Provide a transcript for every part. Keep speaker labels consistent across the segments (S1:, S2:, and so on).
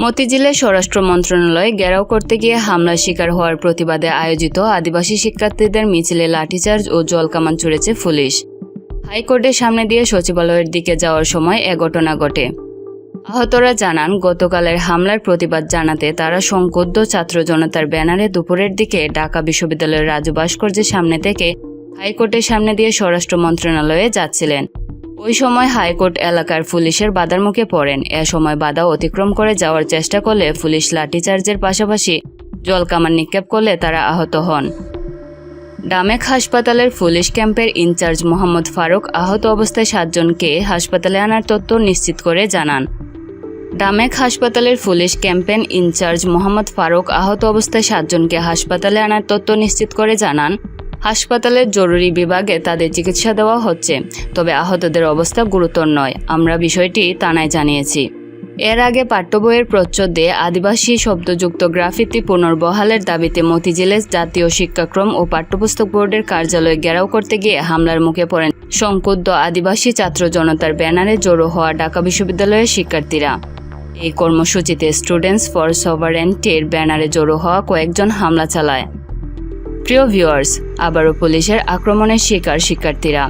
S1: মতিঝিলে স্বরাষ্ট্র মন্ত্রণালয় ঘেরাও করতে গিয়ে হামলার শিকার হওয়ার প্রতিবাদে আয়োজিত আদিবাসী শিক্ষার্থীদের মিছিলে লাঠিচার্জ ও জলকামান ছুড়েছে পুলিশ। হাইকোর্টের সামনে দিয়ে সচিবালয়ের দিকে যাওয়ার সময় এ ঘটনা ঘটে। আহতরা জানান, গতকালের হামলার প্রতিবাদ জানাতে তারা সংকুদ্ধ ছাত্র জনতার ব্যানারে দুপুরের দিকে ঢাকা বিশ্ববিদ্যালয়ের রাজু ভাস্কর্যের সামনে থেকে হাইকোর্টের সামনে দিয়ে স্বরাষ্ট্র মন্ত্রণালয়ে যাচ্ছিলেন। ওই সময় হাইকোর্ট এলাকার পুলিশের বাধার মুখে পড়েন। এ সময় বাধা অতিক্রম করে যাওয়ার চেষ্টা করলে পুলিশ লাঠিচার্জের পাশাপাশি জলকামান নিক্ষেপ করলে তারা আহত হন। ডামেক হাসপাতালের পুলিশ ক্যাম্পের ইনচার্জ মোহাম্মদ ফারুক আহত অবস্থায় সাতজনকে হাসপাতালে আনার তথ্য নিশ্চিত করে জানান। ডামেক হাসপাতালের police campaign in charge Mohammad Faruk আহত অবস্থায় সাতজনকে হাসপাতালে আনার তথ্য নিশ্চিত করে জানান। হাসপাতালের জরুরি বিভাগে তাদের চিকিৎসা দেওয়া হচ্ছে। তবে আহতদের অবস্থা গুরুতর নয়, আমরা বিষয়টি থানায় জানিয়েছি। এর আগে পাঠ্যবইয়ের প্রচ্ছদে আদিবাসী শব্দযুক্ত গ্রাফিতি পুনর্বহালের দাবিতে মতিঝিলে জাতীয় শিক্ষাক্রম ও পাঠ্যপুস্তক বোর্ডের কার্যালয় ঘেরাও করতে গিয়ে হামলার মুখে পড়েন সংকুদ্ধ আদিবাসী ছাত্র জনতার ব্যানারে জড়ো হওয়া ঢাকা বিশ্ববিদ্যালয়ের শিক্ষার্থীরা। এই কর্মসূচিতে স্টুডেন্টস ফর সভারেন্টির ব্যানারে জড়ো হওয়া কয়েকজন হামলা চালায়। প্রিয় ভিউয়ার্স আবারও পুলিশের আক্রমণের শিকার শিক্ষার্থীরা।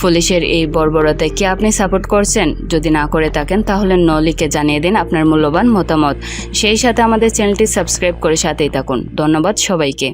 S1: পুলিশের এই বর্বরতায় কি আপনি সাপোর্ট করছেন? যদি না করে থাকেন, তাহলে নলিকে জানিয়ে দিন আপনার মূল্যবান মতামত। সেই সাথে আমাদের চ্যানেলটি সাবস্ক্রাইব করে সাথেই থাকুন। ধন্যবাদ সবাইকে।